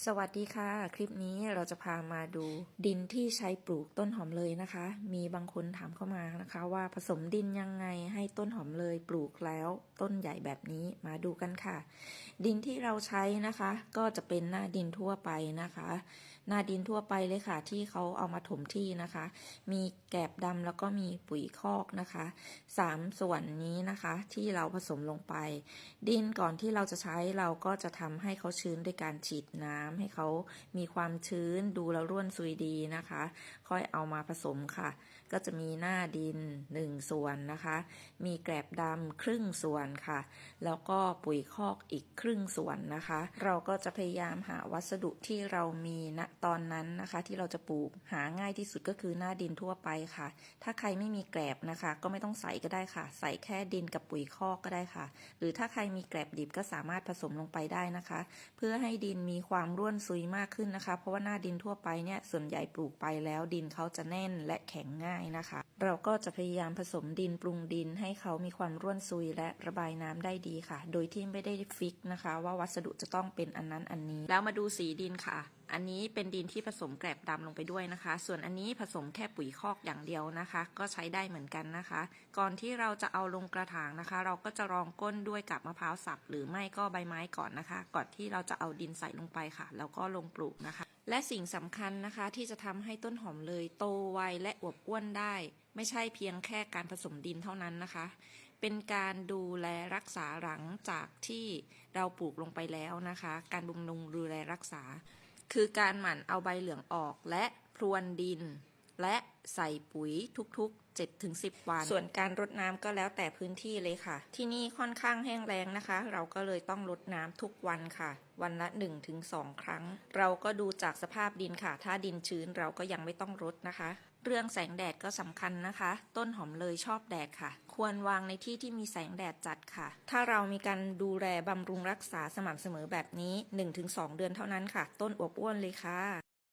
สวัสดีค่ะ คลิปนี้เราจะพามาดูดินที่ใช้ปลูกต้นหอมเลยนะคะ มีบางคนถามเข้ามานะคะ ว่าผสมดินยังไงให้ต้นหอมเลยปลูกแล้วต้นใหญ่แบบนี้มาดูกันค่ะ ดินที่เราใช้นะคะ ก็จะเป็นหน้าดินทั่วไปนะคะ หน้าดินทั่วไปเลยค่ะ ที่เขาเอามาถมที่นะคะ มีแกบดำแล้วก็มีปุ๋ยคอกนะคะสามส่วนนี้นะคะ ที่เราผสมลงไป ดินก่อนที่เราจะใช้เราก็จะทำให้เขาชื้นด้วยการฉีดน้ำให้เขามีความชื้นดูแล้วร่วนซุยดีนะคะ ค่อยเอามาผสมค่ะ ก็จะมีหน้าดินหนึ่งส่วนนะคะ มีแกลบดำครึ่งส่วนค่ะ แล้วก็ปุ๋ยคอกอีกครึ่งส่วนนะคะ เราก็จะพยายามหาวัสดุที่เรามีณตอนนั้นนะคะ ที่เราจะปลูกหาง่ายที่สุดก็คือหน้าดินทั่วไปค่ะ ถ้าใครไม่มีแกลบนะคะ ก็ไม่ต้องใส่ก็ได้ค่ะ ใส่แค่ดินกับปุ๋ยคอกก็ได้ค่ะ หรือถ้าใครมีแกลบดิบก็สามารถผสมลงไปได้นะคะ เพื่อให้ดินมีความร่วนซุยมากขึ้นนะคะ เพราะว่าหน้าดินทั่วไปเนี่ยส่วนใหญ่ปลูกไปแล้วดินเขาจะแน่นและแข็งง่ายนะคะ เราก็จะพยายามผสมดินปรุงดินให้เขามีความร่วนซุยและระบายน้ำได้ดีค่ะ โดยที่ไม่ได้ฟิกนะคะ ว่าวัสดุจะต้องเป็นอันนั้นอันนี้ แล้วมาดูสีดินค่ะ อันนี้เป็นดินที่ผสมแกลบดำลงไปด้วยนะคะ ส่วนอันนี้ผสมแค่ปุ๋ยคอกอย่างเดียวนะคะ ก็ใช้ได้เหมือนกันนะคะ ก่อนที่เราจะเอาลงกระถางนะคะ เราก็จะรองก้นด้วยกับมะพร้าวสับหรือไม่ก็ใบไม้ก่อนนะคะ ก่อนที่เราจะเอาดินใส่ลงไปค่ะ แล้วก็ลงปลูกนะคะ และสิ่งสำคัญนะคะที่จะทำให้ต้นหอมเลยโตไวและอวบอ้วนได้ ไม่ใช่เพียงแค่การผสมดินเท่านั้นนะคะ เป็นการดูแลรักษาหลังจากที่เราปลูกลงไปแล้วนะคะ การบำรุงดูแลรักษา คือการหมั่นเอาใบเหลืองออกและพรวนดิน และใส่ปุ๋ยทุกๆ 7-10 วัน ส่วนการรดน้ำก็แล้วแต่พื้นที่เลยค่ะ ที่นี่ค่อนข้างแห้งแล้งนะคะ เราก็เลยต้องรดน้ำทุกวันค่ะ วันละ 1-2 ครั้ง เราก็ดูจากสภาพดินค่ะ ถ้าดินชื้นเราก็ยังไม่ต้องรดนะคะ เรื่องแสงแดดก็สำคัญนะคะ ต้นหอมเลยชอบแดดค่ะ ควรวางในที่ที่มีแสงแดดจัดค่ะ ถ้าเรามีการดูแลบำรุงรักษาสม่ำเสมอแบบนี้ 1-2 เดือนเท่านั้นค่ะ ต้นอวบอ้วนเลยค่ะ